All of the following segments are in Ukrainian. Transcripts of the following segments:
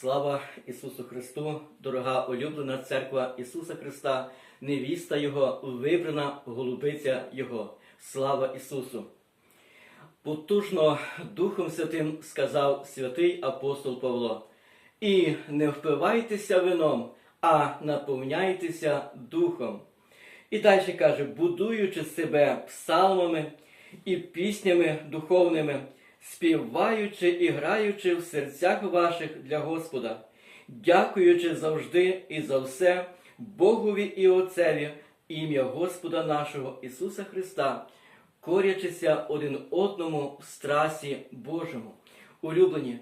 Слава Ісусу Христу, дорога улюблена церква Ісуса Христа, невіста Його, вибрана голубиця Його. Слава Ісусу! Потужно Духом Святим сказав святий апостол Павло. І не впивайтеся вином, а наповняйтеся духом. І далі каже, будуючи себе псалмами і піснями духовними, співаючи і граючи в серцях ваших для Господа, дякуючи завжди і за все Богові і Отцеві, ім'я Господа нашого Ісуса Христа, корячися один одному в страсі Божому. Улюблені,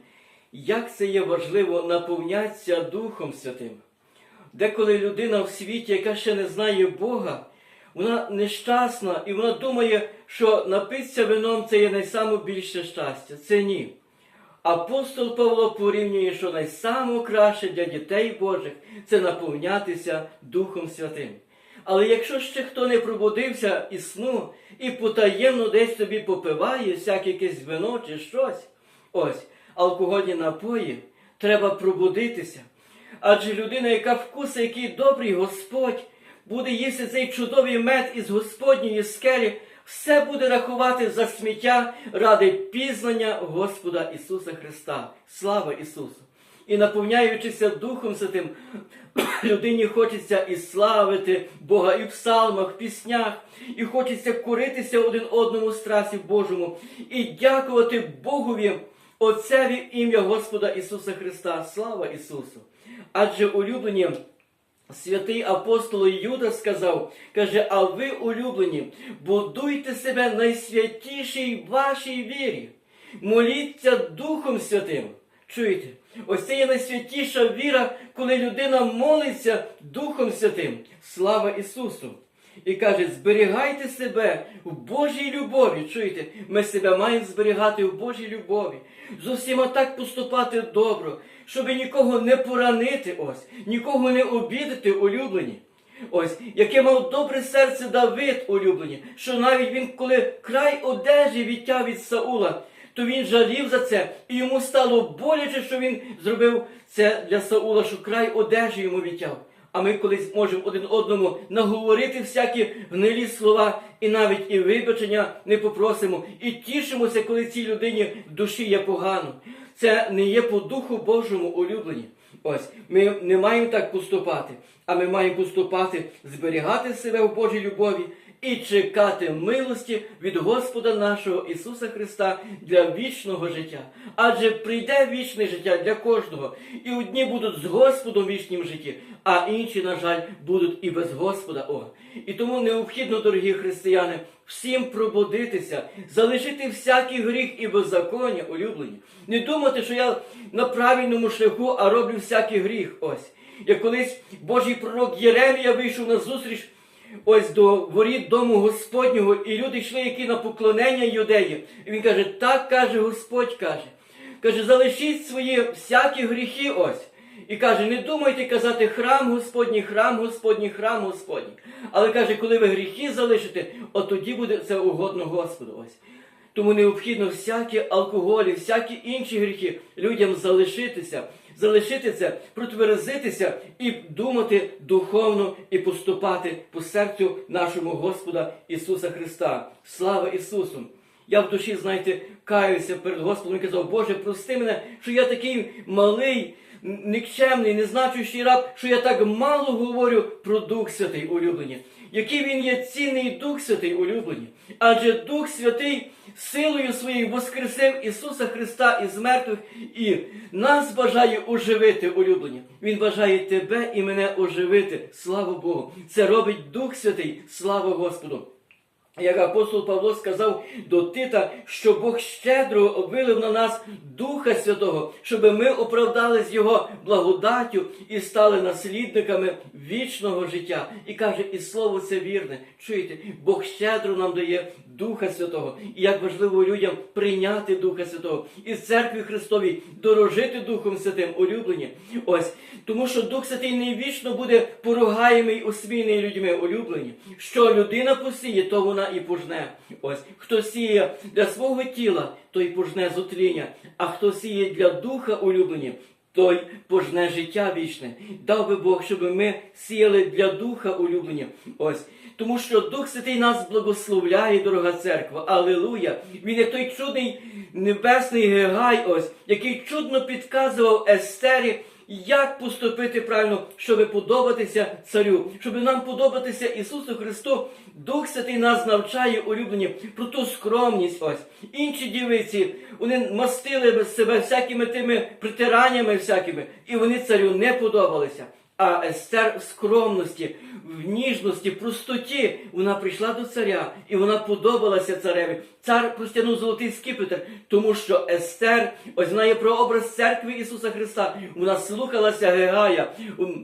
як це є важливо наповнятися Духом Святим. Деколи людина в світі, яка ще не знає Бога, вона нещасна і вона думає, що напитися вином це є найбільше щастя. Це ні. Апостол Павло порівнює, що найкраще для дітей Божих це наповнятися Духом Святим. Але якщо ще хто не пробудився із сну і потаємно десь собі попиває всяке якесь вино чи щось, ось алкогольні напої, треба пробудитися. Адже людина, яка вкусить, який добрий Господь, буде їсти цей чудовий мед із Господньої скелі, все буде рахувати за сміття ради пізнання Господа Ісуса Христа. Слава Ісусу! І наповняючися Духом Святим, людині хочеться і славити Бога і в псалмах, в піснях, і хочеться коритися один одному страсі Божому, і дякувати Богові, Отцеві ім'я Господа Ісуса Христа. Слава Ісусу! Адже улюблені. Святий апостол Юда сказав, каже, а ви, улюблені, будуйте себе найсвятішій вашій вірі, моліться Духом Святим. Чуєте? Ось це є найсвятіша віра, коли людина молиться Духом Святим. Слава Ісусу! І каже, зберігайте себе в Божій любові. Чуєте, ми себе маємо зберігати в Божій любові. З усіма так поступати добро, щоб нікого не поранити, ось, нікого не обідати, улюблені. Ось, яке мав добре серце Давид улюблені, що навіть він, коли край одежі відтяв від Саула, то він жалів за це, і йому стало боляче, що він зробив це для Саула, що край одежі йому відтяв. А ми колись можемо один одному наговорити всякі гнилі слова, і навіть і вибачення не попросимо, і тішимося, коли цій людині в душі є погано. Це не є по Духу Божому улюблені. Ось ми не маємо так поступати, а ми маємо поступати, зберігати себе в Божій любові і чекати милості від Господа нашого Ісуса Христа для вічного життя. Адже прийде вічне життя для кожного, і одні будуть з Господом в вічнім житті, а інші, на жаль, будуть і без Господа. О. І тому необхідно, дорогі християни, всім пробудитися, залишити всякий гріх і беззаконня, улюблені. Не думати, що я на правильному шляху, а роблю всякий гріх. Ось. Як колись Божий пророк Єремія вийшов на зустріч ось до воріт дому Господнього, і люди йшли, які на поклонення юдеї. І він каже, так каже Господь каже. Каже, залишіть свої всякі гріхи ось. І каже, не думайте казати храм Господній, храм Господній, храм Господній. Але каже, коли ви гріхи залишите, от тоді буде це угодно Господу. Ось. Тому необхідно всякі алкоголі, всякі інші гріхи людям залишитися, залишити це, протверзитися і думати духовно і поступати по серцю нашому Господа Ісуса Христа. Слава Ісусу! Я в душі, знаєте, каюся перед Господом і казав, Боже, прости мене, що я такий малий, нікчемний, незначущий раб, що я так мало говорю про Дух Святий улюблені. Який він є цінний Дух Святий улюблені. Адже Дух Святий силою своєю воскресив Ісуса Христа із мертвих і нас бажає оживити, улюблені. Він бажає тебе і мене оживити. Слава Богу! Це робить Дух Святий, слава Господу! Як апостол Павло сказав до Тита, що Бог щедро вилив на нас Духа Святого, щоб ми оправдались Його благодаттю і стали наслідниками вічного життя. І каже, і слово це вірне. Чуєте, Бог щедро нам дає Духа Святого. І як важливо людям прийняти Духа Святого і в церкві Христовій дорожити Духом Святим, улюблені. Ось тому, що Дух Святий не вічно буде поругаємий, осмійний людьми, улюблені. Що людина посіє, то вона і пожне. Ось хто сіє для свого тіла, той пожне зотління, а хто сіє для духа улюблені, той пожне життя вічне. Дав би Бог, щоб ми сіяли для духа улюблення. Ось. Тому що Дух Святий нас благословляє, дорога церква. Алілуя! Він є той чудний небесний гегай, ось, який чудно підказував Естері, як поступити правильно, щоб подобатися царю, щоб нам подобатися Ісусу Христу. Дух Святий нас навчає улюблені про ту скромність. Ось інші дівиці, вони мастили себе всякими тими притираннями всякими, і вони царю не подобалися. А Естер в скромності, в ніжності, простоті вона прийшла до царя, і вона подобалася цареві. Цар простягнув золотий скипетр, тому що Естер, ось знає про образ церкви Ісуса Христа. Вона слухалася Гегая,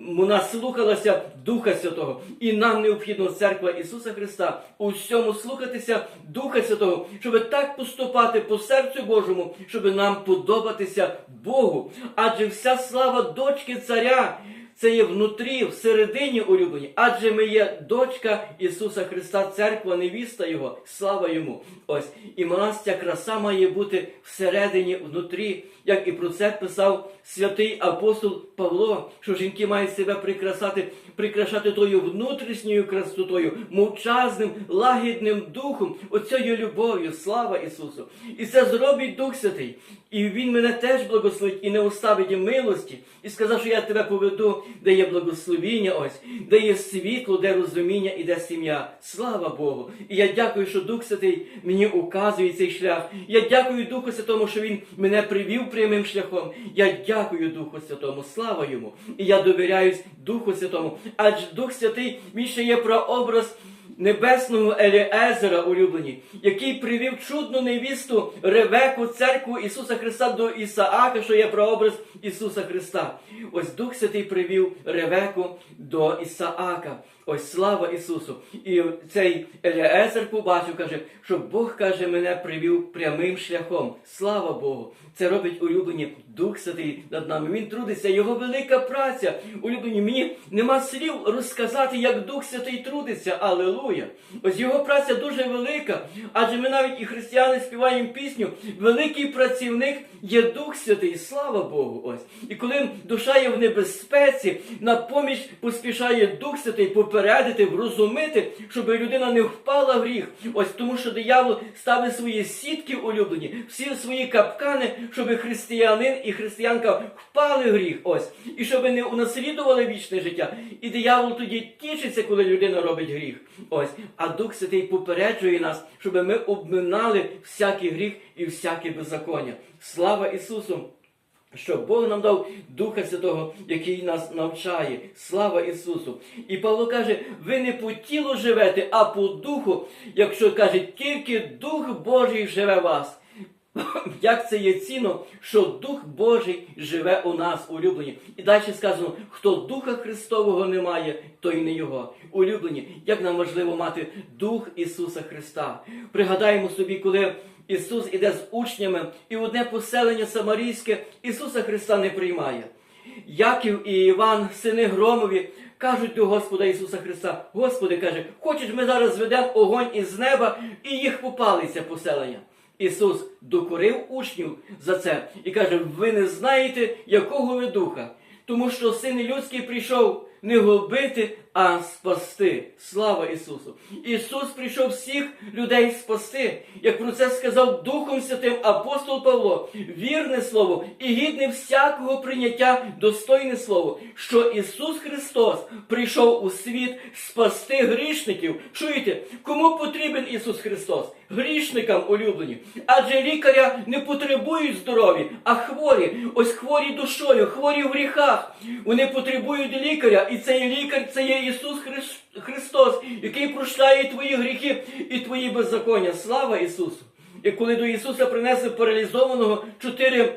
вона слухалася Духа Святого. І нам необхідно церква Ісуса Христа у всьому слухатися Духа Святого, щоб так поступати по серцю Божому, щоб нам подобатися Богу. Адже вся слава дочки царя. Це є внутрі, всередині улюблені, адже ми є дочка Ісуса Христа, церква, невіста Його, слава Йому. Ось. І в ця краса має бути всередині, внутрі, як і про це писав святий апостол Павло, що жінки мають себе прикрасати, прикрашати тою внутрішньою красотою, мовчазним, лагідним духом, оцею любов'ю, слава Ісусу. І це зробить Дух Святий. І Він мене теж благословить і не оставить милості, і сказав, що я тебе поведу, де є благословіння, ось, де є світло, де розуміння і де сім'я. Слава Богу! І я дякую, що Дух Святий мені указує цей шлях. Я дякую Духу Святому, що Він мене привів прямим шляхом. Я дякую Духу Святому, слава йому! І я довіряюсь Духу Святому. Адже Дух Святий він ще є прообраз небесного Еліезера улюблені, який привів чудну невісту Ревеку, церкву Ісуса Христа до Ісаака, що є прообраз Ісуса Христа. Ось Дух Святий привів Ревеку до Ісаака. Ось слава Ісусу! І цей Еліезер побачив, каже, що Бог каже, мене привів прямим шляхом. Слава Богу! Це робить улюблені Дух Святий над нами. Він трудиться, його велика праця. Улюблені, мені нема слів розказати, як Дух Святий трудиться. Алелуя! Ось його праця дуже велика. Адже ми навіть і християни співаємо пісню. Великий працівник є Дух Святий. Слава Богу! Ось. І коли душа є в небезпеці, на поміч поспішає Дух Святий попередити, врозумити, щоб людина не впала в гріх. Ось тому, що диявол ставить свої сітки улюблені, всі свої капкани, щоб християнин і християнка впали в гріх. Ось. І щоб не унаслідували вічне життя. І диявол тоді тішиться, коли людина робить гріх. Ось. А Дух Святий попереджує нас, щоб ми обминали всякий гріх і всяке беззаконня. Слава Ісусу! Що Бог нам дав Духа Святого, який нас навчає. Слава Ісусу! І Павло каже: ви не по тілу живете, а по духу, якщо каже, тільки Дух Божий живе вас. Як це є цінно, що Дух Божий живе у нас, улюблені. І далі сказано, хто Духа Христового не має, той не його. Улюблені, як нам важливо мати Дух Ісуса Христа. Пригадаємо собі, коли Ісус іде з учнями, і одне поселення Самарійське Ісуса Христа не приймає. Яків і Іван, сини Громові, кажуть до Господа Ісуса Христа: Господи, каже, хочеш, ми зараз зведемо огонь із неба і їх попалиться поселення. Ісус докорив учнів за це і каже: ви не знаєте, якого ви духа, тому що син людський прийшов не губити, а спасти. Слава Ісусу! Ісус прийшов всіх людей спасти, як про це сказав Духом Святим апостол Павло, вірне слово і гідне всякого прийняття, достойне слово, що Ісус Христос прийшов у світ спасти грішників. Чуєте, кому потрібен Ісус Христос? Грішникам улюблені. Адже лікаря не потребують здорові, а хворі. Ось хворі душою, хворі в гріхах. Вони потребують лікаря, і цей лікар це є Ісус Христос, який прощає твої гріхи і твої беззаконня. Слава Ісусу! І коли до Ісуса принесли паралізованого чотири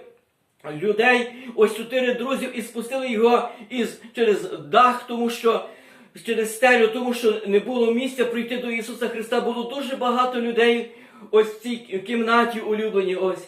людей, ось чотири друзів, і спустили його із через дах, тому що через стелю, тому що не було місця прийти до Ісуса Христа. Було дуже багато людей ось в цій кімнаті улюблені. Ось.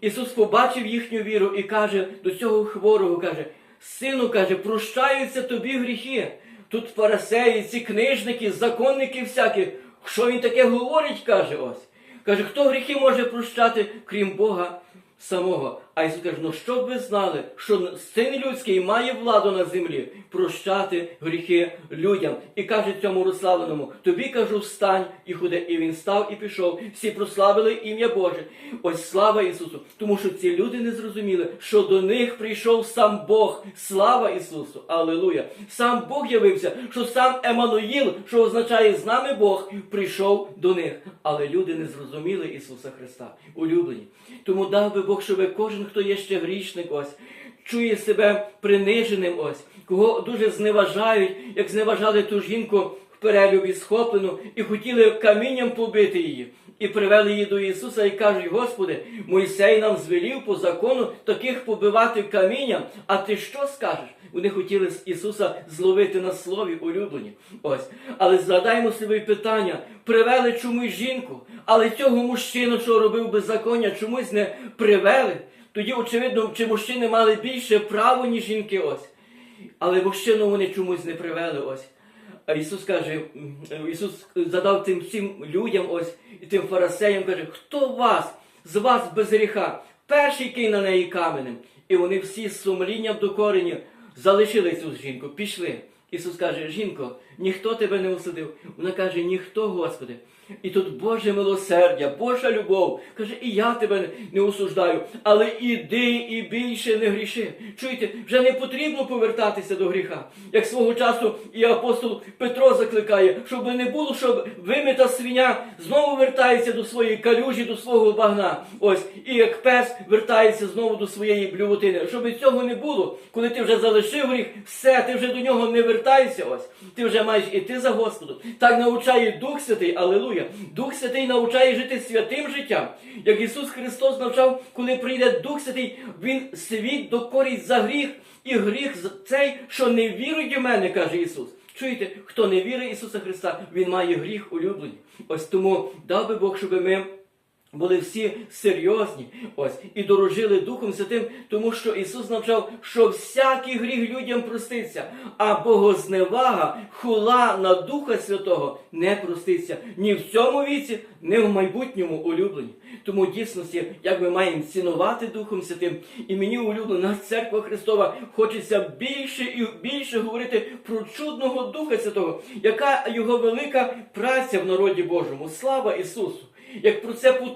Ісус побачив їхню віру і каже до цього хворого, каже, сину каже, прощаються тобі гріхи. Тут фарисеї, ці книжники, законники всякі. Що він таке говорить, каже ось. Каже, хто гріхи може прощати, крім Бога самого? А Ісус каже, ну щоб ви знали, що син людський має владу на землі прощати гріхи людям. І каже цьому розславленому, тобі кажу, встань і ходи. І він став і пішов. Всі прославили ім'я Боже. Ось слава Ісусу. Тому що ці люди не зрозуміли, що до них прийшов сам Бог. Слава Ісусу! Аллилуйя! Сам Бог явився, що сам Еммануїл, що означає з нами Бог, прийшов до них. Але люди не зрозуміли Ісуса Христа, улюблені. Тому дав би Бог, щоб кожен, хто є ще грішник, ось чує себе приниженим, ось кого дуже зневажають, як зневажали ту жінку в перелюбі схоплену і хотіли камінням побити її. І привели її до Ісуса і кажуть, Господи, Мойсей нам звелів по закону таких побивати камінням, а ти що скажеш? Вони хотіли Ісуса зловити на слові улюблені. Ось. Але згадаємо собі питання: привели чомусь жінку, але цього мужчину, що робив беззаконня, чомусь не привели. Тоді, очевидно, чи мужчини мали більше право, ніж жінки ось. Але мужчину вони чомусь не привели ось. А Ісус каже, Ісус задав тим всім людям ось і тим фарисеям каже, хто вас, з вас без гріха, перший кинь на неї каменем. І вони всі з сумлінням до корені залишили цю жінку, пішли. Ісус каже, жінко, ніхто тебе не осудив. Вона каже, ніхто, Господи. І тут Боже милосердя, Божа любов. Каже, і я тебе не осуждаю, але іди і більше не гріши. Чуєте, вже не потрібно повертатися до гріха. Як свого часу і апостол Петро закликає, щоб не було, щоб вимита свиня знову вертається до своєї калюжі, до свого багна. Ось, і як пес вертається знову до своєї блювотини. Щоб цього не було, коли ти вже залишив гріх, все, ти вже до нього не вертаєшся. Ось, ти вже маєш іти за Господом. Так навчає Дух Святий, Аллилуйя. Дух Святий навчає жити святим життям. Як Ісус Христос навчав, коли прийде Дух Святий, Він світ докорить за гріх, і гріх цей, що не вірує в мене, каже Ісус. Чуєте, хто не вірить Ісуса Христа, Він має гріх улюблені. Ось тому дав би Бог, щоб ми були всі серйозні ось і дорожили Духом Святим, тому що Ісус навчав, що всякий гріх людям проститься, а богозневага, хула на Духа Святого не проститься ні в цьому віці, ні в майбутньому улюблені. Тому в дійсності, як ми маємо цінувати Духом Святим, і мені улюблена церква Христова хочеться більше і більше говорити про чудного Духа Святого, яка його велика праця в народі Божому. Слава Ісусу! Як про це потужно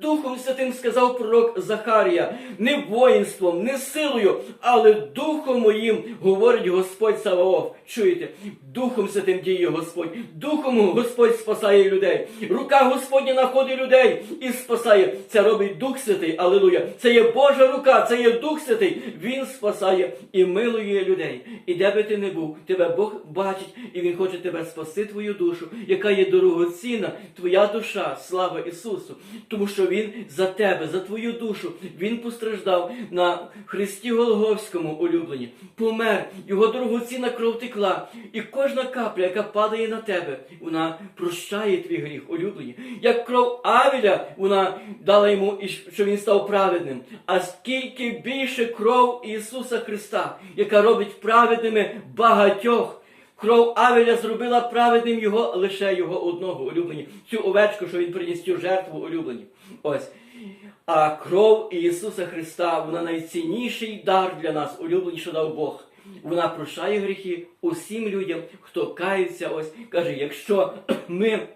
Духом Святим сказав пророк Захарія, не воїнством, не силою, але Духом моїм говорить Господь Саваоф. Чуєте? Духом Святим діє Господь, Духом Господь спасає людей. Рука Господня знаходить людей і спасає. Це робить Дух Святий, Аллилуйя. Це є Божа рука, це є Дух Святий. Він спасає і милує людей. І де би ти не був, тебе Бог бачить, і Він хоче тебе спасти, твою душу, яка є дорогоцінна, твоя душа. Слава Ісусу! Тому що Він за тебе, за твою душу, Він постраждав на Христі Голговському улюблені, помер, його дорогоцінна кров текла, і кожна капля, яка падає на тебе, вона прощає твій гріх, улюблені. Як кров Авіля, вона дала йому, що він став праведним. А скільки більше кров Ісуса Христа, яка робить праведними багатьох. Кров Авеля зробила праведним його лише його одного улюблені. Цю овечку, що він приніс цю жертву улюблені. Ось. А кров Ісуса Христа, вона найцінніший дар для нас, улюблені, що дав Бог. Вона прощає гріхи усім людям, хто кається. Ось каже, якщо ми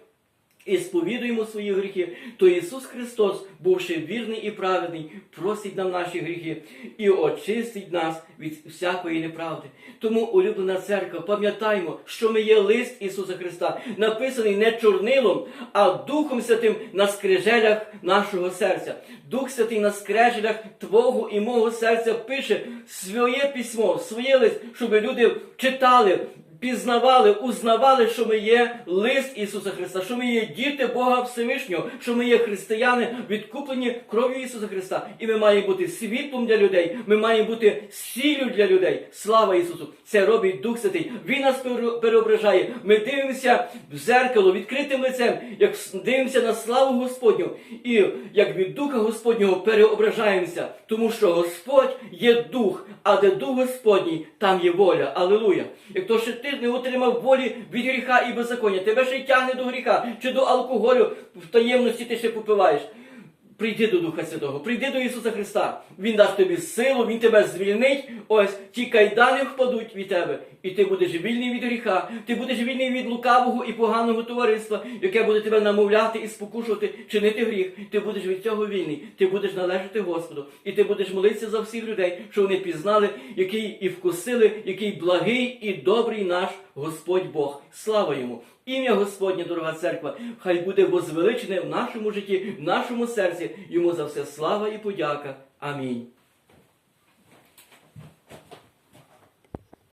і сповідуємо свої гріхи, то Ісус Христос, бувши вірний і праведний, просить нам наші гріхи і очистить нас від всякої неправди. Тому, улюблена церква, пам'ятаймо, що ми є лист Ісуса Христа, написаний не чорнилом, а Духом Святим на скрижелях нашого серця. Дух Святий на скрижелях Твого і мого серця пише своє письмо, своє лист, щоб люди читали пізнавали, узнавали, що ми є лист Ісуса Христа, що ми є діти Бога Всевишнього, що ми є християни, відкуплені кров'ю Ісуса Христа. І ми маємо бути світлом для людей, ми маємо бути сіллю для людей. Слава Ісусу! Це робить Дух Святий. Він нас переображає. Ми дивимося в зеркало відкритим лицем, як дивимося на славу Господню, і як від Духа Господнього переображаємося, тому що Господь є дух, а де дух Господній, там є воля. Алілуя! Як то ще ти не отримав волі від гріха і беззаконня, тебе ще й тягне до гріха, чи до алкоголю в таємності ти ще попиваєш. Прийди до Духа Святого, прийди до Ісуса Христа. Він дасть тобі силу, Він тебе звільнить. Ось ті кайдани впадуть від тебе, і ти будеш вільний від гріха, ти будеш вільний від лукавого і поганого товариства, яке буде тебе намовляти і спокушувати, чинити гріх. Ти будеш від цього вільний, ти будеш належати Господу, і ти будеш молитися за всіх людей, що вони пізнали, який і вкусили, який благий і добрий наш Господь Бог. Слава йому! Ім'я Господнє, дорога церква, хай буде возвеличене в нашому житті, в нашому серці. Йому за все слава і подяка. Амінь.